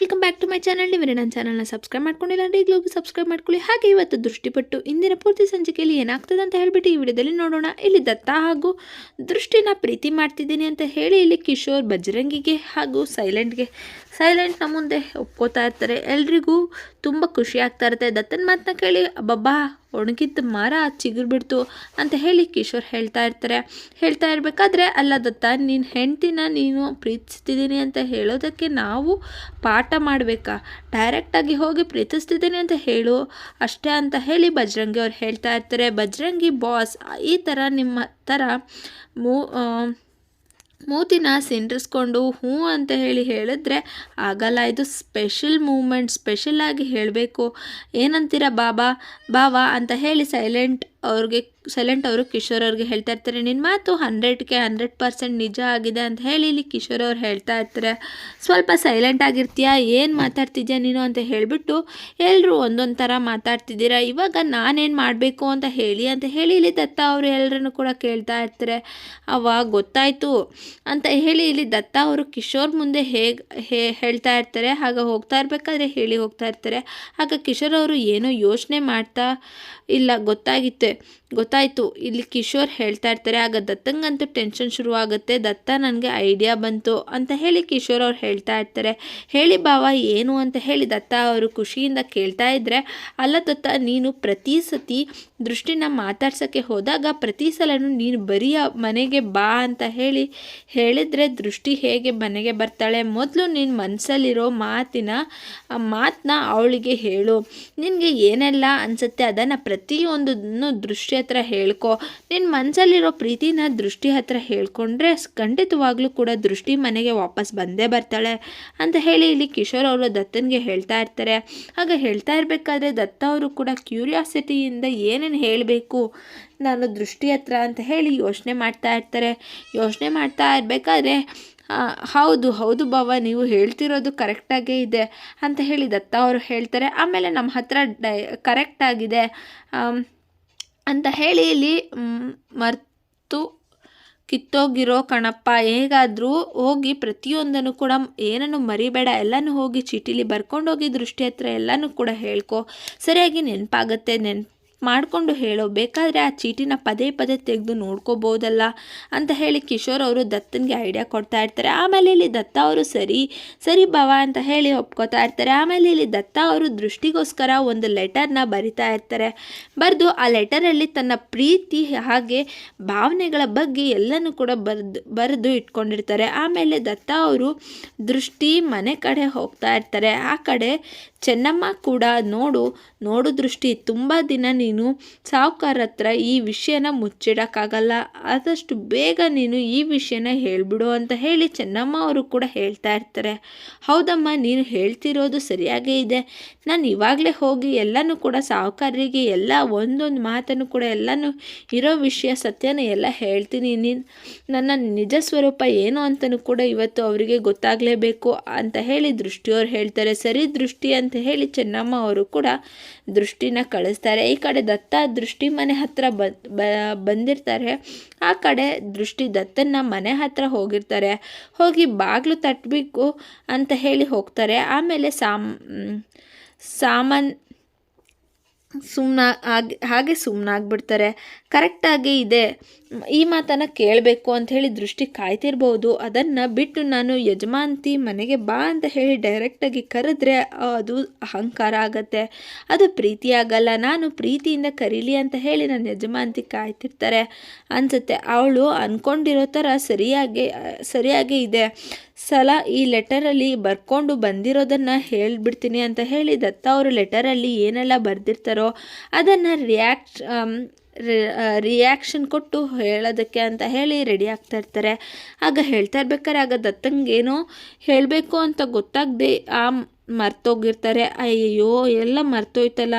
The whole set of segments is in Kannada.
Welcome back to my channel ನೀವು ನನ್ನ ಚಾನಲ್ನ ಸಬ್ಸ್ಕ್ರೈಬ್ ಮಾಡ್ಕೊಂಡಿಲ್ಲ ಅಂದರೆ ಈಗಲೂ ಸಬ್ಸ್ಕ್ರೈಬ್ ಮಾಡ್ಕೊಳ್ಳಿ. ಹಾಗೆ ಇವತ್ತು ದೃಷ್ಟಿಪಟ್ಟು ಇಂದಿನ ಪೂರ್ತಿ ಸಂಚಿಕೆಯಲ್ಲಿ ಏನಾಗ್ತದೆ ಅಂತ ಹೇಳ್ಬಿಟ್ಟು ಈ ವಿಡಿಯೋದಲ್ಲಿ ನೋಡೋಣ. ಇಲ್ಲಿ ದತ್ತ ಹಾಗೂ ದೃಷ್ಟಿನ ಪ್ರೀತಿ ಮಾಡ್ತಿದ್ದೀನಿ ಅಂತ ಹೇಳಿ ಇಲ್ಲಿ ಕಿಶೋರ್ ಬಜರಂಗಿಗೆ ಹಾಗೂ ಸೈಲೆಂಟ್ಗೆ ಸೈಲೆಂಟ್ನ ಮುಂದೆ ಒಪ್ಕೋತಾ ಇರ್ತಾರೆ. ಎಲ್ರಿಗೂ ತುಂಬ ಖುಷಿ ಆಗ್ತಾ ಇರುತ್ತೆ. ದತ್ತನ ಮಾತನ್ನ ಕೇಳಿ, ಅಬ್ಬಬ್ಬಾ, ಒಣಗಿದ್ದ ಮರ ಚಿಗುರು ಬಿಡ್ತು ಅಂತ ಹೇಳಿ ಕಿಶೋರ್ ಹೇಳ್ತಾ ಇರ್ತಾರೆ. ಹೇಳ್ತಾ ಇರಬೇಕಾದ್ರೆ, ಅಲ್ಲ ದತ್ತ, ನೀನು ಹೆಂಡ್ತಿನ ನೀನು ಪ್ರೀತಿಸ್ತಿದ್ದೀನಿ ಅಂತ ಹೇಳೋದಕ್ಕೆ ನಾವು ಪಾಠ ಮಾಡಬೇಕಾ? ಡೈರೆಕ್ಟಾಗಿ ಹೋಗಿ ಪ್ರೀತಿಸ್ತಿದ್ದೀನಿ ಅಂತ ಹೇಳು. ಅಷ್ಟೇ ಅಂತ ಹೇಳಿ ಬಜರಂಗಿ ಅವ್ರು ಹೇಳ್ತಾ ಇರ್ತಾರೆ. ಬಜರಂಗಿ ಬಾಸ್, ಈ ಥರ ನಿಮ್ಮ ಥರ ಮೂ ಮೂತಿನ ಸಿಂಡ್ರಿಸ್ಕೊಂಡು ಹ್ಞೂ ಅಂತ ಹೇಳಿ ಹೇಳಿದ್ರೆ ಆಗಲ್ಲ, ಇದು ಸ್ಪೆಷಲ್ ಮೂಮೆಂಟ್ ಸ್ಪೆಷಲ್ ಆಗಿ ಹೇಳಬೇಕು. ಏನಂತೀರ ಬಾಬಾ? ಬಾವಾ ಅಂತ ಹೇಳಿ ಸೈಲೆಂಟ್ ಅವ್ರಿಗೆ, ಸೈಲೆಂಟ್ ಅವರು ಕಿಶೋರ್ ಅವ್ರಿಗೆ ಹೇಳ್ತಾ ಇರ್ತಾರೆ ನಿನ್ನ ಮಾತು ಹಂಡ್ರೆಡ್ಗೆ ಹಂಡ್ರೆಡ್ ಪರ್ಸೆಂಟ್ ನಿಜ ಆಗಿದೆ ಅಂತ ಹೇಳಿ ಇಲ್ಲಿ ಕಿಶೋರ್ ಅವ್ರು ಹೇಳ್ತಾ ಇರ್ತಾರೆ. ಸ್ವಲ್ಪ ಸೈಲೆಂಟ್ ಆಗಿರ್ತೀಯಾ? ಏನು ಮಾತಾಡ್ತಿದ್ಯಾ ನೀನು? ಅಂತ ಹೇಳಿಬಿಟ್ಟು ಎಲ್ಲರೂ ಒಂದೊಂದು ಥರ ಮಾತಾಡ್ತಿದ್ದೀರಾ? ಇವಾಗ ನಾನೇನು ಮಾಡಬೇಕು ಅಂತ ಹೇಳಿ ಅಂತ ಹೇಳಿ ಇಲ್ಲಿ ದತ್ತ ಅವರು ಎಲ್ಲರನ್ನು ಕೂಡ ಕೇಳ್ತಾ ಇರ್ತಾರೆ. ಅವಾಗ ಗೊತ್ತಾಯಿತು ಅಂತ ಹೇಳಿ ಇಲ್ಲಿ ದತ್ತ ಅವರು ಕಿಶೋರ್ ಮುಂದೆ ಹೇಗೆ, ಹೇ, ಹೇಳ್ತಾ ಇರ್ತಾರೆ. ಆಗ ಹೋಗ್ತಾ ಇರಬೇಕಾದ್ರೆ ಹೇಳಿ ಹೋಗ್ತಾ ಇರ್ತಾರೆ. ಆಗ ಕಿಶೋರ್ ಅವರು ಏನೋ ಯೋಚನೆ ಮಾಡ್ತಾ ಇಲ್ಲ, ಗೊತ್ತಾಗಿತ್ತೆ ಗೊತ್ತಾಯಿತು, ಇಲ್ಲಿ ಕಿಶೋರ್ ಹೇಳ್ತಾ ಇರ್ತಾರೆ, ಆಗ ದತ್ತಂಗಂತೂ ಟೆನ್ಷನ್ ಶುರುವಾಗುತ್ತೆ, ದತ್ತ ನನಗೆ ಐಡಿಯಾ ಬಂತು ಅಂತ ಹೇಳಿ ಕಿಶೋರ್ ಅವ್ರು ಹೇಳ್ತಾ ಇರ್ತಾರೆ. ಹೇಳಿ ಬಾವ ಏನು ಅಂತ ಹೇಳಿ ದತ್ತ ಅವರು ಖುಷಿಯಿಂದ ಕೇಳ್ತಾ ಇದ್ದರೆ ಅಲ್ಲ ದತ್ತ, ನೀನು ಪ್ರತಿ ಸತಿ ದೃಷ್ಟಿನ ಮಾತಾಡ್ಸೋಕ್ಕೆ ಹೋದಾಗ ಪ್ರತಿ ಸಲನೂ ನೀನು ಬರೀ ಮನೆಗೆ ಬಾ ಅಂತ ಹೇಳಿ ಹೇಳಿದರೆ ದೃಷ್ಟಿ ಹೇಗೆ ಮನೆಗೆ ಬರ್ತಾಳೆ, ಮೊದಲು ನಿನ್ನ ಮನಸ್ಸಲ್ಲಿರೋ ಮಾತಿನ ಮಾತನ್ನ ಅವಳಿಗೆ ಹೇಳು. ನಿನಗೆ ಏನೆಲ್ಲ ಅನಿಸುತ್ತೆ, ಅದನ್ನು ಪ್ರತಿಯೊಂದನ್ನು ದೃಷ್ಟಿ ಹತ್ರ ಹೇಳ್ಕೊ ನಿನ್ನ ಮನಸ್ಸಲ್ಲಿರೋ ಪ್ರೀತಿನ ದೃಷ್ಟಿ ಹತ್ರ ಹೇಳ್ಕೊಂಡ್ರೆ ಖಂಡಿತವಾಗ್ಲೂ ಕೂಡ ದೃಷ್ಟಿ ಮನೆಗೆ ವಾಪಸ್ ಬಂದೇ ಬರ್ತಾಳೆ ಅಂತ ಹೇಳಿ ಇಲ್ಲಿ ಕಿಶೋರ್ ಅವರು ದತ್ತನಿಗೆ ಹೇಳ್ತಾ ಇರ್ತಾರೆ. ಆಗ ಹೇಳ್ತಾ ಇರಬೇಕಾದ್ರೆ ದತ್ತ ಅವರು ಕೂಡ ಕ್ಯೂರಿಯಾಸಿಟಿಯಿಂದ ಏನೇನು ಹೇಳಬೇಕು ನಾನು ದೃಷ್ಟಿ ಹತ್ರ ಅಂತ ಹೇಳಿ ಯೋಚನೆ ಮಾಡ್ತಾ ಇರ್ತಾರೆ. ಯೋಚನೆ ಮಾಡ್ತಾ ಇರಬೇಕಾದ್ರೆ ಹೌದು ಹೌದು ಬಾವ, ನೀವು ಹೇಳ್ತಿರೋದು ಕರೆಕ್ಟಾಗೇ ಇದೆ ಅಂತ ಹೇಳಿ ದತ್ತ ಅವರು ಹೇಳ್ತಾರೆ. ಆಮೇಲೆ ನಮ್ಮ ಹತ್ರ ಡೈ ಕರೆಕ್ಟಾಗಿದೆ ಅಂತ ಹೇಳಿ ಇಲ್ಲಿ ಮರ್ತು ಕಿತ್ತೋಗಿರೋ ಕಣಪ್ಪ. ಹೇಗಾದರೂ ಹೋಗಿ ಪ್ರತಿಯೊಂದನ್ನು ಕೂಡ ಏನನ್ನು ಮರಿಬೇಡ, ಎಲ್ಲನೂ ಹೋಗಿ ಚೀಟಿಲಿ ಬರ್ಕೊಂಡೋಗಿ ದೃಷ್ಟಿ ಹತ್ರ ಎಲ್ಲನೂ ಕೂಡ ಹೇಳ್ಕೊ. ಸರಿಯಾಗಿ ನೆನಪಾಗತ್ತೆ, ನೆನ್ಪು ಮಾಡಿಕೊಂಡು ಹೇಳೋ, ಬೇಕಾದರೆ ಆ ಚೀಟಿನ ಪದೇ ಪದೇ ತೆಗೆದು ನೋಡ್ಕೋಬೋದಲ್ಲ ಅಂತ ಹೇಳಿ ಕಿಶೋರ್ ಅವರು ದತ್ತನಿಗೆ ಐಡಿಯಾ ಕೊಡ್ತಾ ಇರ್ತಾರೆ. ಆಮೇಲೆ ಇಲ್ಲಿ ದತ್ತ ಅವರು ಸರಿ ಸರಿ ಭಾವ ಅಂತ ಹೇಳಿ ಒಪ್ಕೋತಾ ಇರ್ತಾರೆ. ಆಮೇಲೆ ಇಲ್ಲಿ ದತ್ತ ಅವರು ದೃಷ್ಟಿಗೋಸ್ಕರ ಒಂದು ಲೆಟರ್ನ ಬರಿತಾ ಇರ್ತಾರೆ. ಬರೆದು ಆ ಲೆಟರಲ್ಲಿ ತನ್ನ ಪ್ರೀತಿ ಹಾಗೆ ಭಾವನೆಗಳ ಬಗ್ಗೆ ಎಲ್ಲನೂ ಕೂಡ ಬರೆದು ಬರೆದು ಇಟ್ಕೊಂಡಿರ್ತಾರೆ. ಆಮೇಲೆ ದತ್ತ ಅವರು ದೃಷ್ಟಿ ಮನೆ ಕಡೆ ಹೋಗ್ತಾ ಇರ್ತಾರೆ. ಆ ಕಡೆ ಚೆನ್ನಮ್ಮ ಕೂಡ ನೋಡು ನೋಡು ದೃಷ್ಟಿ, ತುಂಬ ದಿನ ನೀನು ಸಾವುಕಾರ ಹತ್ರ ಈ ವಿಷಯನ ಮುಚ್ಚಿಡೋಕ್ಕಾಗಲ್ಲ. ಆದಷ್ಟು ಬೇಗ ನೀನು ಈ ವಿಷಯನ ಹೇಳಿಬಿಡು ಅಂತ ಹೇಳಿ ಚೆನ್ನಮ್ಮ ಅವರು ಕೂಡ ಹೇಳ್ತಾ ಇರ್ತಾರೆ. ಹೌದಮ್ಮ, ನೀನು ಹೇಳ್ತಿರೋದು ಸರಿಯಾಗೇ ಇದೆ. ನಾನು ಇವಾಗಲೇ ಹೋಗಿ ಎಲ್ಲನೂ ಕೂಡ ಸಾಹುಕಾರರಿಗೆ ಎಲ್ಲ ಒಂದೊಂದು ಮಾತನ್ನು ಕೂಡ ಎಲ್ಲನೂ ಇರೋ ವಿಷಯ ಸತ್ಯನ ಎಲ್ಲ ಹೇಳ್ತೀನಿ. ನೀನು ನನ್ನ ನಿಜ ಸ್ವರೂಪ ಏನು ಅಂತಲೂ ಕೂಡ ಇವತ್ತು ಅವರಿಗೆ ಗೊತ್ತಾಗಲೇಬೇಕು ಅಂತ ಹೇಳಿ ದೃಷ್ಟಿಯವ್ರು ಹೇಳ್ತಾರೆ. ಸರಿ ದೃಷ್ಟಿ ಅಂತ ಹೇಳಿ ಚೆನ್ನಮ್ಮ ಅವರು ಕೂಡ ದೃಷ್ಟಿನ ಕಳಿಸ್ತಾರೆ. ಈ ಕಡೆ ದತ್ತ ದೃಷ್ಟಿ ಮನೆ ಹತ್ರ ಬಂದಿರ್ತಾರೆ. ಆ ಕಡೆ ದೃಷ್ಟಿ ದತ್ತನ ಮನೆ ಹತ್ರ ಹೋಗಿರ್ತಾರೆ. ಹೋಗಿ ಬಾಗಿಲು ತಟ್ಟಬೇಕು ಅಂತ ಹೇಳಿ ಹೋಗ್ತಾರೆ. ಆಮೇಲೆ ಸಾಮ್, ಸಾಮಾನ್ ಸುಮ್ಮನ ಹಾಗೆ ಹಾಗೆ ಸುಮ್ಮನಾಗ್ಬಿಡ್ತಾರೆ ಕರೆಕ್ಟಾಗಿ ಇದೆ. ಈ ಮಾತನ್ನು ಕೇಳಬೇಕು ಅಂತ ಹೇಳಿ ದೃಷ್ಟಿ ಕಾಯ್ತಿರ್ಬೋದು. ಅದನ್ನು ಬಿಟ್ಟು ನಾನು ಯಜಮಾನ್ತಿ ಮನೆಗೆ ಬಾ ಅಂತ ಹೇಳಿ ಡೈರೆಕ್ಟಾಗಿ ಕರೆದ್ರೆ ಅದು ಅಹಂಕಾರ ಆಗತ್ತೆ. ಅದು ಪ್ರೀತಿ ಆಗಲ್ಲ. ನಾನು ಪ್ರೀತಿಯಿಂದ ಕರೀಲಿ ಅಂತ ಹೇಳಿ ನನ್ನ ಯಜಮಾನ್ತಿ ಕಾಯ್ತಿರ್ತಾರೆ. ಅನ್ಸುತ್ತೆ. ಅವಳು ಅಂದ್ಕೊಂಡಿರೋ ಥರ ಸರಿಯಾಗಿ ಸರಿಯಾಗಿ ಇದೆ. ಸಲ ಈ ಲೆಟರಲ್ಲಿ ಬರ್ಕೊಂಡು ಬಂದಿರೋದನ್ನು ಹೇಳಿಬಿಡ್ತೀನಿ ಅಂತ ಹೇಳಿ ದತ್ತ ಅವರು ಲೆಟರಲ್ಲಿ ಏನೆಲ್ಲ ಬರೆದಿರ್ತಾರೋ ಅದನ್ನು ರಿಯಾಕ್ಟ್ ರಿಯಾಕ್ಷನ್ ಕೊಟ್ಟು ಹೇಳೋದಕ್ಕೆ ಅಂತ ಹೇಳಿ ರೆಡಿ ಆಗ್ತಾ ಇರ್ತಾರೆ. ಆಗ ಹೇಳ್ತಾ ಇರ್ಬೇಕಾದ್ರೆ ಆಗ ದತ್ತಂಗೇನೋ ಹೇಳಬೇಕು ಅಂತ ಗೊತ್ತಾಗದೆ, ಆ ಮರ್ತೋಗಿರ್ತಾರೆ. ಅಯ್ಯೋ ಎಲ್ಲ ಮರ್ತೋಯ್ತಲ್ಲ.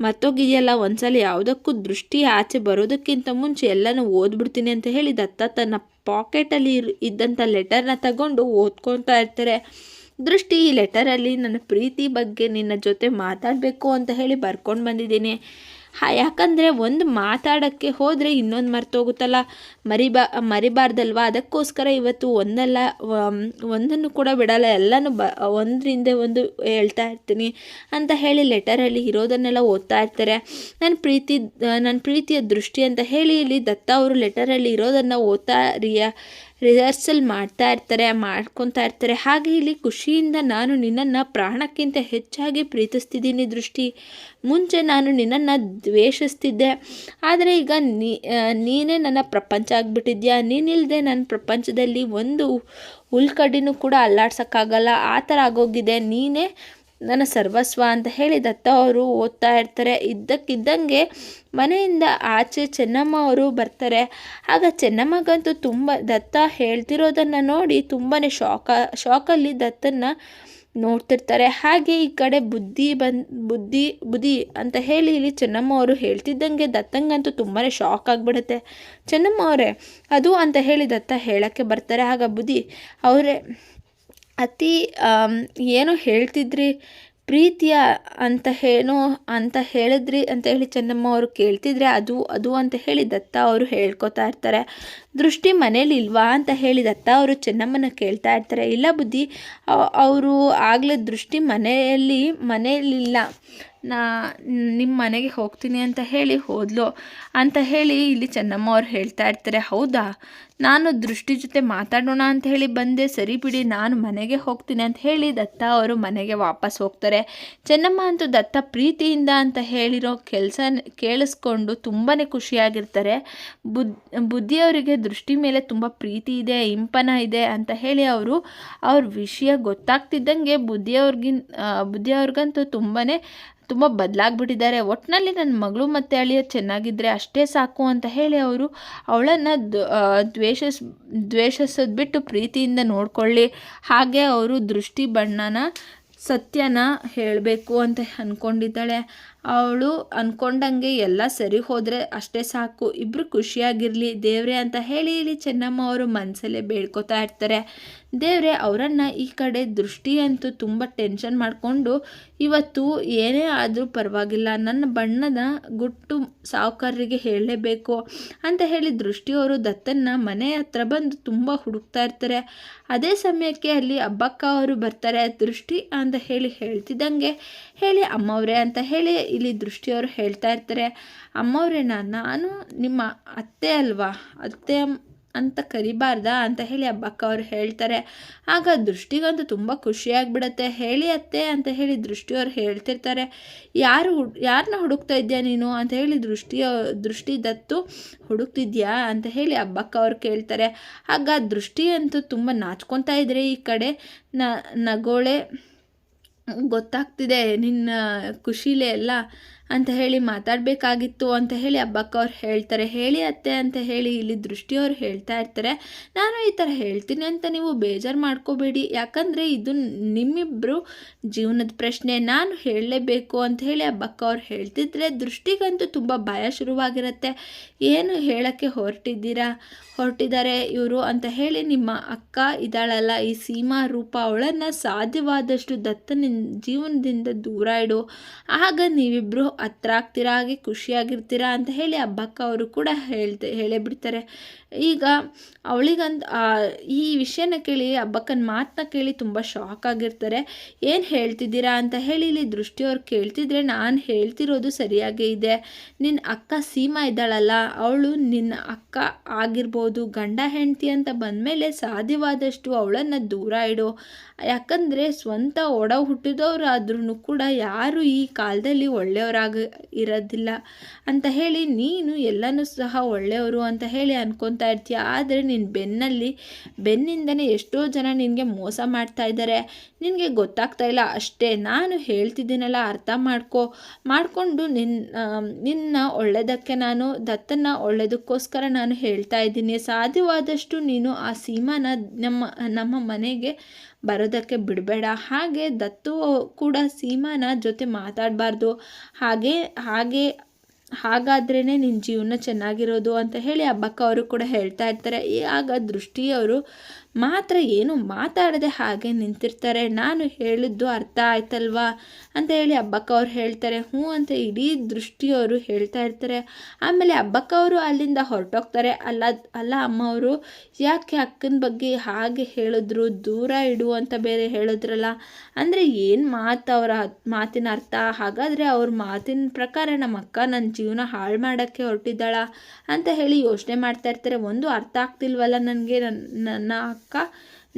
ಮರ್ತೋಗಿದೆಯಲ್ಲ, ಒಂದ್ಸಲ ಯಾವುದಕ್ಕೂ ದೃಷ್ಟಿ ಆಚೆ ಬರೋದಕ್ಕಿಂತ ಮುಂಚೆ ಎಲ್ಲನೂ ಓದ್ಬಿಡ್ತೀನಿ ಅಂತ ಹೇಳಿ ದತ್ತ ತನ್ನ ಪಾಕೆಟಲ್ಲಿ ಇದ್ದಂಥ ಲೆಟರ್ನ ತಗೊಂಡು ಓದ್ಕೊತಾ ಇರ್ತಾರೆ. ದೃಷ್ಟಿ, ಈ ಲೆಟರಲ್ಲಿ ನನ್ನ ಪ್ರೀತಿ ಬಗ್ಗೆ ನಿನ್ನ ಜೊತೆ ಮಾತಾಡಬೇಕು ಅಂತ ಹೇಳಿ ಬರ್ಕೊಂಡು ಬಂದಿದ್ದೀನಿ. ಯಾಕಂದರೆ ಒಂದು ಮಾತಾಡೋಕ್ಕೆ ಹೋದರೆ ಇನ್ನೊಂದು ಮರ್ತೋಗುತ್ತಲ್ಲ. ಮರಿಬಾ, ಮರಿಬಾರ್ದಲ್ವ? ಅದಕ್ಕೋಸ್ಕರ ಇವತ್ತು ಒಂದಲ್ಲ ಒಂದನ್ನು ಕೂಡ ಬಿಡಲ್ಲ. ಎಲ್ಲನೂ ಬ, ಒಂದರಿಂದ ಒಂದು ಹೇಳ್ತಾ ಇರ್ತೀನಿ ಅಂತ ಹೇಳಿ ಲೆಟರಲ್ಲಿ ಇರೋದನ್ನೆಲ್ಲ ಓದ್ತಾ ಇರ್ತಾರೆ. ನನ್ನ ಪ್ರೀತಿ ನನ್ನ ಪ್ರೀತಿಯ ದೃಷ್ಟಿ ಅಂತ ಹೇಳಿ ಇಲ್ಲಿ ದತ್ತ ಅವರು ಲೆಟರಲ್ಲಿ ಇರೋದನ್ನು ಓದ್ತಾ ರಿಯ ರಿಹರ್ಸಲ್ ಮಾಡ್ತಾ ಇರ್ತಾರೆ, ಮಾಡ್ಕೊತಾ ಇರ್ತಾರೆ. ಹಾಗೆ ಇಲ್ಲಿ ಖುಷಿಯಿಂದ ನಾನು ನಿನ್ನನ್ನು ಪ್ರಾಣಕ್ಕಿಂತ ಹೆಚ್ಚಾಗಿ ಪ್ರೀತಿಸ್ತಿದ್ದೀನಿ ದೃಷ್ಟಿ. ಮುಂಚೆ ನಾನು ನಿನ್ನನ್ನು ದ್ವೇಷಿಸ್ತಿದ್ದೆ. ಆದರೆ ಈಗ ನೀನೇ ನನ್ನ ಪ್ರಪಂಚ ಆಗಿಬಿಟ್ಟಿದ್ಯಾ? ನೀನಿಲ್ಲದೆ ನನ್ನ ಪ್ರಪಂಚದಲ್ಲಿ ಒಂದು ಹುಲ್ಕಡ್ಡಿನೂ ಕೂಡ ಅಲ್ಲಾಡ್ಸೋಕ್ಕಾಗಲ್ಲ. ಆ ಥರ ಆಗೋಗಿದೆ. ನೀನೇ ನನ್ನ ಸರ್ವಸ್ವ ಅಂತ ಹೇಳಿ ದತ್ತ ಅವರು ಓದ್ತಾ ಇರ್ತಾರೆ. ಇದ್ದಕ್ಕಿದ್ದಂಗೆ ಮನೆಯಿಂದ ಆಚೆ ಚೆನ್ನಮ್ಮ ಅವರು ಬರ್ತಾರೆ. ಆಗ ಚೆನ್ನಮ್ಮಗಂತೂ ತುಂಬ ದತ್ತ ಹೇಳ್ತಿರೋದನ್ನು ನೋಡಿ ತುಂಬಾ ಶಾಕ, ಶಾಕಲ್ಲಿ ದತ್ತನ್ನು ನೋಡ್ತಿರ್ತಾರೆ. ಹಾಗೆ ಈ ಕಡೆ ಬುದ್ಧಿ ಬಂದು, ಬುದ್ಧಿ ಬುದ್ಧಿ ಅಂತ ಹೇಳಿ ಇಲ್ಲಿ ಚೆನ್ನಮ್ಮ ಅವರು ಹೇಳ್ತಿದ್ದಂಗೆ ದತ್ತಂಗಂತೂ ತುಂಬಾ ಶಾಕ್ ಆಗಿಬಿಡುತ್ತೆ. ಚೆನ್ನಮ್ಮ ಅವರೇ, ಅದು ಅಂತ ಹೇಳಿ ದತ್ತ ಹೇಳೋಕ್ಕೆ ಬರ್ತಾರೆ. ಆಗ ಬುದ್ಧಿ, ಅವರೇ ಅತಿ ಏನೋ ಹೇಳ್ತಿದ್ರಿ, ಪ್ರೀತಿಯ ಅಂತ ಏನೋ ಅಂತ ಹೇಳಿದ್ರಿ ಅಂತ ಹೇಳಿ ಚೆನ್ನಮ್ಮ ಅವರು ಕೇಳ್ತಿದ್ರೆ ಅದು ಅದು ಅಂತ ಹೇಳಿ ದತ್ತ ಅವರು ಹೇಳ್ಕೊತಾ ಇರ್ತಾರೆ. ದೃಷ್ಟಿ ಮನೇಲಿ ಇಲ್ವಾ ಅಂತ ಹೇಳಿ ದತ್ತ ಅವರು ಚೆನ್ನಮ್ಮನ ಕೇಳ್ತಾ ಇರ್ತಾರೆ. ಇಲ್ಲ ಬುದ್ಧಿ ಅವರು ಆಗಲೇ ದೃಷ್ಟಿ ಮನೆಯಲ್ಲಿ, ಮನೆಯಲ್ಲಿಲ್ಲ. ನಾ ನಿಮ್ಮ ಮನೆಗೆ ಹೋಗ್ತೀನಿ ಅಂತ ಹೇಳಿ ಹೋದ್ಲು. ಅಂತ ಹೇಳಿ ಇಲ್ಲಿ ಚೆನ್ನಮ್ಮ ಅವ್ರು ಹೇಳ್ತಾ ಇರ್ತಾರೆ, ಹೌದಾ? ನಾನು ದೃಷ್ಟಿ ಜೊತೆ ಮಾತಾಡೋಣ ಅಂತ ಹೇಳಿ ಬಂದೆ. ಸರಿ ಬಿಡಿ, ನಾನು ಮನೆಗೆ ಹೋಗ್ತೀನಿ ಅಂತ ಹೇಳಿ ದತ್ತ ಅವರು ಮನೆಗೆ ವಾಪಸ್ ಹೋಗ್ತಾರೆ. ಚೆನ್ನಮ್ಮ ಅಂತೂ ದತ್ತ ಪ್ರೀತಿಯಿಂದ ಅಂತ ಹೇಳಿರೋ ಕೆಲಸ ಕೇಳಿಸ್ಕೊಂಡು ತುಂಬಾ ಖುಷಿಯಾಗಿರ್ತಾರೆ. ಬುದ್, ಬುದ್ಧಿಯವರಿಗೆ ದೃಷ್ಟಿ ಮೇಲೆ ತುಂಬ ಪ್ರೀತಿ ಇದೆ, ಇಂಪನ ಇದೆ ಅಂತ ಹೇಳಿ ಅವರು, ಅವ್ರ ವಿಷಯ ಗೊತ್ತಾಗ್ತಿದ್ದಂಗೆ ಬುದ್ಧಿಯವ್ರಿಗಿನ್ ಬುದ್ಧಿಯವ್ರಿಗಂತೂ ತುಂಬಾ ತುಂಬ ಬದಲಾಗ್ಬಿಟ್ಟಿದ್ದಾರೆ. ಒಟ್ಟಿನಲ್ಲಿ ನನ್ನ ಮಗಳು ಮತ್ತು ಅಳಿಯ ಚೆನ್ನಾಗಿದ್ದರೆ ಅಷ್ಟೇ ಸಾಕು ಅಂತ ಹೇಳಿ ಅವರು ಅವಳನ್ನು ದ್ವೇಷಿಸ್, ದ್ವೇಷಿಸೋದು ಬಿಟ್ಟು ಪ್ರೀತಿಯಿಂದ ನೋಡಿಕೊಳ್ಳಿ. ಹಾಗೆ ಅವರು ದೃಷ್ಟಿ ಬಣ್ಣನ ಸತ್ಯನ ಹೇಳಬೇಕು ಅಂತ ಅಂದ್ಕೊಂಡಿದ್ದಾಳೆ ಅವಳು ಅಂದ್ಕೊಂಡಂಗೆ ಎಲ್ಲ ಸರಿ ಹೋದರೆ ಅಷ್ಟೇ ಸಾಕು. ಇಬ್ಬರು ಖುಷಿಯಾಗಿರಲಿ. ದೇವ್ರೆ ಅಂತ ಹೇಳಿ ಇಲ್ಲಿ ಚೆನ್ನಮ್ಮ ಅವರು ಮನಸ್ಸಲ್ಲೇ ಬೇಡ್ಕೋತಾ ಇರ್ತಾರೆ. ದೇವ್ರೆ ಅವರನ್ನು ಈ ಕಡೆ ದೃಷ್ಟಿ ಅಂತೂ ತುಂಬ ಟೆನ್ಷನ್ ಮಾಡಿಕೊಂಡು ಇವತ್ತು ಏನೇ ಆದರೂ ಪರವಾಗಿಲ್ಲ. ನನ್ನ ಬಣ್ಣದ ಗುಟ್ಟು ಸಾವುಕಾರರಿಗೆ ಹೇಳಲೇಬೇಕು ಅಂತ ಹೇಳಿ ದೃಷ್ಟಿಯವರು ದತ್ತನ್ನ ಮನೆ ಹತ್ರ ಬಂದು ತುಂಬ ಹುಡುಕ್ತಾ ಇರ್ತಾರೆ. ಅದೇ ಸಮಯಕ್ಕೆ ಅಲ್ಲಿ ಅಬ್ಬಕ್ಕ ಅವರು ಬರ್ತಾರೆ. ದೃಷ್ಟಿ ಅಂತ ಹೇಳಿ ಹೇಳ್ತಿದ್ದಂಗೆ ಹೇಳಿ ಅಮ್ಮವ್ರೆ ಅಂತ ಹೇಳಿ ಇಲ್ಲಿ ದೃಷ್ಟಿಯವರು ಹೇಳ್ತಾ ಇರ್ತಾರೆ ಅಮ್ಮವ್ರೇನ ನಾನು ನಿಮ್ಮ ಅತ್ತೆ ಅಲ್ವಾ? ಅತ್ತೆ ಅಂತ ಕರಿಬಾರ್ದಾ ಅಂತ ಹೇಳಿ ಅಬ್ಬಕ್ಕ ಅವರು ಹೇಳ್ತಾರೆ. ಆಗ ದೃಷ್ಟಿಗಂತೂ ತುಂಬ ಖುಷಿಯಾಗಿಬಿಡತ್ತೆ ಹೇಳಿ ಅತ್ತೆ ಅಂತ ಹೇಳಿ ದೃಷ್ಟಿಯವ್ರು ಹೇಳ್ತಿರ್ತಾರೆ. ಯಾರು ಯಾರನ್ನ ಹುಡುಕ್ತಾ ಇದೆಯಾ ನೀನು? ಅಂತ ಹೇಳಿ ದೃಷ್ಟಿಯ ದೃಷ್ಟಿ ದತ್ತು ಹುಡುಕ್ತಿದ್ಯಾ? ಅಂತ ಹೇಳಿ ಅಬ್ಬಕ್ಕ ಅವ್ರು ಕೇಳ್ತಾರೆ. ಆಗ ದೃಷ್ಟಿ ಅಂತೂ ತುಂಬ ನಾಚ್ಕೊತಾ ಇದ್ರೆ ಈ ಕಡೆ. ನಗೋಳೆ ಗೊತ್ತಾಗ್ತಿದೆ ನಿನ್ನ ಖುಷಿಲೇ ಎಲ್ಲ. ಅಂತ ಹೇಳಿ ಮಾತಾಡಬೇಕಾಗಿತ್ತು ಅಂತ ಹೇಳಿ ಅಬ್ಬಕ್ಕವ್ರು ಹೇಳ್ತಾರೆ. ಹೇಳಿ ಅತ್ತೆ ಅಂತ ಹೇಳಿ ಇಲ್ಲಿ ದೃಷ್ಟಿಯವ್ರು ಹೇಳ್ತಾ ಇರ್ತಾರೆ. ನಾನು ಈ ಥರ ಹೇಳ್ತೀನಿ ಅಂತ ನೀವು ಬೇಜಾರು ಮಾಡ್ಕೋಬೇಡಿ. ಯಾಕಂದರೆ ಇದು ನಿಮ್ಮಿಬ್ಬರು ಜೀವನದ ಪ್ರಶ್ನೆ. ನಾನು ಹೇಳಲೇಬೇಕು ಅಂತ ಹೇಳಿ ಅಬ್ಬಕ್ಕವ್ರು ಹೇಳ್ತಿದ್ರೆ ದೃಷ್ಟಿಗಂತೂ ತುಂಬ ಭಯ ಶುರುವಾಗಿರುತ್ತೆ. ಏನು ಹೇಳೋಕ್ಕೆ ಹೊರಟಿದ್ದೀರಾ? ಹೊರಟಿದ್ದಾರೆ ಇವರು ಅಂತ ಹೇಳಿ ನಿಮ್ಮ ಅಕ್ಕ ಇದ್ದಾಳಲ್ಲ ಈ ಸೀಮಾ, ರೂಪ ಅವಳನ್ನು ಸಾಧ್ಯವಾದಷ್ಟು ದತ್ತನಿಂದ ಜೀವನದಿಂದ ದೂರ ಇಡು. ಆಗ ನೀವಿಬ್ಬರು ಹತ್ರ ಆಗ್ತೀರಾ ಹಾಗೆ ಖುಷಿಯಾಗಿರ್ತೀರಾ ಅಂತ ಹೇಳಿ ಹಬ್ಬಕ್ಕ ಅವರು ಕೂಡ ಹೇಳ್ತೆ ಹೇಳೇ ಬಿಡ್ತಾರೆ ಈಗ ಅವಳಿಗಂತ ಈ ವಿಷಯನ ಕೇಳಿ, ಹಬ್ಬಕ್ಕನ ಮಾತನ್ನ ಕೇಳಿ ತುಂಬ ಶಾಕ್ ಆಗಿರ್ತಾರೆ ಏನು ಹೇಳ್ತಿದ್ದೀರಾ ಅಂತ ಹೇಳಿ ಇಲ್ಲಿ ದೃಷ್ಟಿಯವ್ರು ಕೇಳ್ತಿದ್ರೆ ನಾನು ಹೇಳ್ತಿರೋದು ಸರಿಯಾಗೇ ಇದೆ. ನಿನ್ನ ಅಕ್ಕ ಸೀಮಾ ಇದ್ದಾಳಲ್ಲ, ಅವಳು ನಿನ್ನ ಅಕ್ಕ ಆಗಿರ್ಬೋದು, ಗಂಡ ಹೆಂಡತಿ ಅಂತ ಬಂದಮೇಲೆ ಸಾಧ್ಯವಾದಷ್ಟು ಅವಳನ್ನು ದೂರ ಇಡು. ಯಾಕಂದರೆ ಸ್ವಂತ ಒಡ ಹುಟ್ಟಿದವರಾದ್ರೂ ಕೂಡ ಯಾರು ಈ ಕಾಲದಲ್ಲಿ ಒಳ್ಳೆಯವರಾಗ ಇರೋದಿಲ್ಲ ಅಂತ ಹೇಳಿ, ನೀನು ಎಲ್ಲನೂ ಸಹ ಒಳ್ಳೆಯವರು ಅಂತ ಹೇಳಿ ಅನ್ಕೊತಾ ಇರ್ತೀಯ. ಆದರೆ ನಿನ್ನ ಬೆನ್ನಲ್ಲಿ, ಬೆನ್ನಿಂದನೇ ಎಷ್ಟೋ ಜನ ನಿನಗೆ ಮೋಸ ಮಾಡ್ತಾ ಇದ್ದಾರೆ ನಿನಗೆ ಗೊತ್ತಾಗ್ತಾ ಇಲ್ಲ. ಅಷ್ಟೇ, ನಾನು ಹೇಳ್ತಿದ್ದೀನಲ್ಲ, ಅರ್ಥ ಮಾಡ್ಕೊ. ಮಾಡಿಕೊಂಡು ನಿನ್ನ ನಿನ್ನ ಒಳ್ಳೆಯದಕ್ಕೆ ನಾನು ದತ್ತನ ಒಳ್ಳೆಯದಕ್ಕೋಸ್ಕರ ನಾನು ಹೇಳ್ತಾ ಇದ್ದೀನಿ. ಸಾಧ್ಯವಾದಷ್ಟು ನೀನು ಆ ಸೀಮಾನ ನಮ್ಮ ನಮ್ಮ ಮನೆಗೆ ಬರೋದಕ್ಕೆ ಬಿಡಬೇಡ. ಹಾಗೆ ದತ್ತು ಕೂಡ ಸೀಮಾನ ಜೊತೆ ಮಾತಾಡಬಾರ್ದು. ಹಾಗೆ ಹಾಗೆ ಹಾಗಾದ್ರೇ ನಿನ್ನ ಜೀವನ ಚೆನ್ನಾಗಿರೋದು ಅಂತ ಹೇಳಿ ಅಬ್ಬಕ್ಕ ಅವರು ಕೂಡ ಹೇಳ್ತಾ ಇರ್ತಾರೆ. ಆಗ ದೃಷ್ಟಿಯವರು ಮಾತ್ರ ಏನು ಮಾತಾಡದೆ ಹಾಗೆ ನಿಂತಿರ್ತಾರೆ. ನಾನು ಹೇಳಿದ್ದು ಅರ್ಥ ಆಯ್ತಲ್ವಾ ಅಂತ ಹೇಳಿ ಅಬ್ಬಕ್ಕ ಅವ್ರು ಹೇಳ್ತಾರೆ. ಹ್ಞೂ ಅಂತ ಇಡೀ ದೃಷ್ಟಿಯವರು ಹೇಳ್ತಾ ಇರ್ತಾರೆ. ಆಮೇಲೆ ಅಬ್ಬಕ್ಕ ಅವರು ಅಲ್ಲಿಂದ ಹೊರಟೋಗ್ತಾರೆ. ಅಲ್ಲ ಅಲ್ಲ ಅಮ್ಮ ಅವರು, ಯಾಕೆ ಅಕ್ಕನ ಬಗ್ಗೆ ಹಾಗೆ ಹೇಳಿದ್ರು? ದೂರ ಇಡು ಅಂತ ಬೇರೆ ಹೇಳಿದ್ರಲ್ಲ. ಅಂದರೆ ಏನು ಮಾತು ಅವರ ಮಾತಿನ ಅರ್ಥ? ಹಾಗಾದರೆ ಅವ್ರ ಮಾತಿನ ಪ್ರಕಾರ ನಮ್ಮ ಅಕ್ಕ ನನ್ನ ಜೀವನ ಹಾಳು ಮಾಡೋಕ್ಕೆ ಹೊರಟಿದ್ದಾಳ ಅಂತ ಹೇಳಿ ಯೋಚನೆ ಮಾಡ್ತಾ ಇರ್ತಾರೆ. ಒಂದು ಅರ್ಥ ಆಗ್ತಿಲ್ವಲ್ಲ ನನಗೆ? ನನ್ನ ಅಕ್ಕ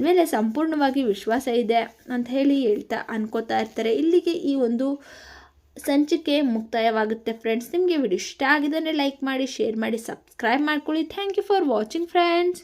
ಮೇಲೆ ಸಂಪೂರ್ಣವಾಗಿ ವಿಶ್ವಾಸ ಇದೆ ಅಂತ ಹೇಳಿ ಹೇಳ್ತಾ ಅನ್ಕೋತಾ ಇರ್ತಾರೆ. ಇಲ್ಲಿಗೆ ಈ ಒಂದು ಸಂಚಿಕೆ ಮುಕ್ತಾಯವಾಗುತ್ತೆ ಫ್ರೆಂಡ್ಸ್. ನಿಮಗೆ ವಿಡಿಯೋ ಇಷ್ಟ ಆಗಿದ್ದರೆ ಲೈಕ್ ಮಾಡಿ, ಶೇರ್ ಮಾಡಿ, ಸಬ್ಸ್ಕ್ರೈಬ್ ಮಾಡ್ಕೊಳ್ಳಿ. Thank you for watching friends.